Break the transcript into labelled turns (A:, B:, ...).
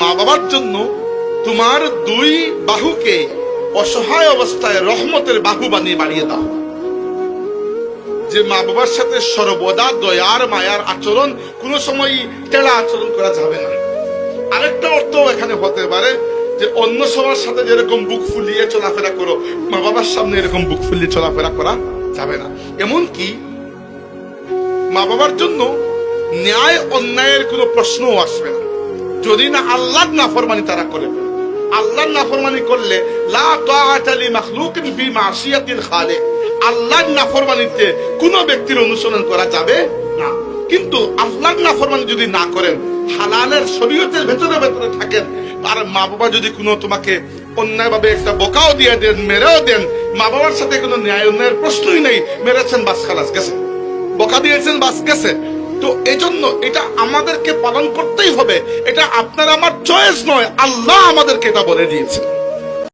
A: মা বাবার জন্য তোমার দুই বাহুকে অসহায় অবস্থায় রহমতের বাহু বানিয়ে বাড়িয়ে দাও। যে মা বাবার সাথে সর্বদা দয়ার, মায়ার আচরণ কোনো সময় টেড়া আচরণ করা যাবে না। আরেকটা অর্থ এখানে হতে পারে যে অন্য সবার সাথে যেরকম বুক ফুলিয়ে চলাফেরা করো মা বাবার সামনে এরকম বুক ফুলিয়ে চলাফেরা করা যাবে না। এমন কি মা বাবার জন্য ন্যায় অন্যায়ের কোনো প্রশ্নও আসবে না। যদি না আল্লাহর নাফরমানি তারা করে আল্লাহর নাফরমানি করলে আল্লাহর নাফরমানিতে কোনো ব্যক্তির অনুসরণ করা যাবে না। কিন্তু আল্লাহর নাফরমানি যদি না করেন, হালালের শরীয়তের ভেতরে ভেতরে থাকেন, আর মা বাবা যদি কোনো তোমাকে অন্যায়ভাবে একটা বোকাও দিয়ে দেন, মেরেও দেন মা বাবার সাথে কোনো ন্যায় অন্যায়ের প্রশ্নই নেই, মেরেছেন বাস খালাস গেছে। বকা দিয়েছেন বাস গেছে। তো এজন্য এটা আমাদেরকে পালন করতেই হবে। এটা আপনার আমার চয়েস নয়। আল্লাহ আমাদেরকে এটা বলে দিয়েছেন।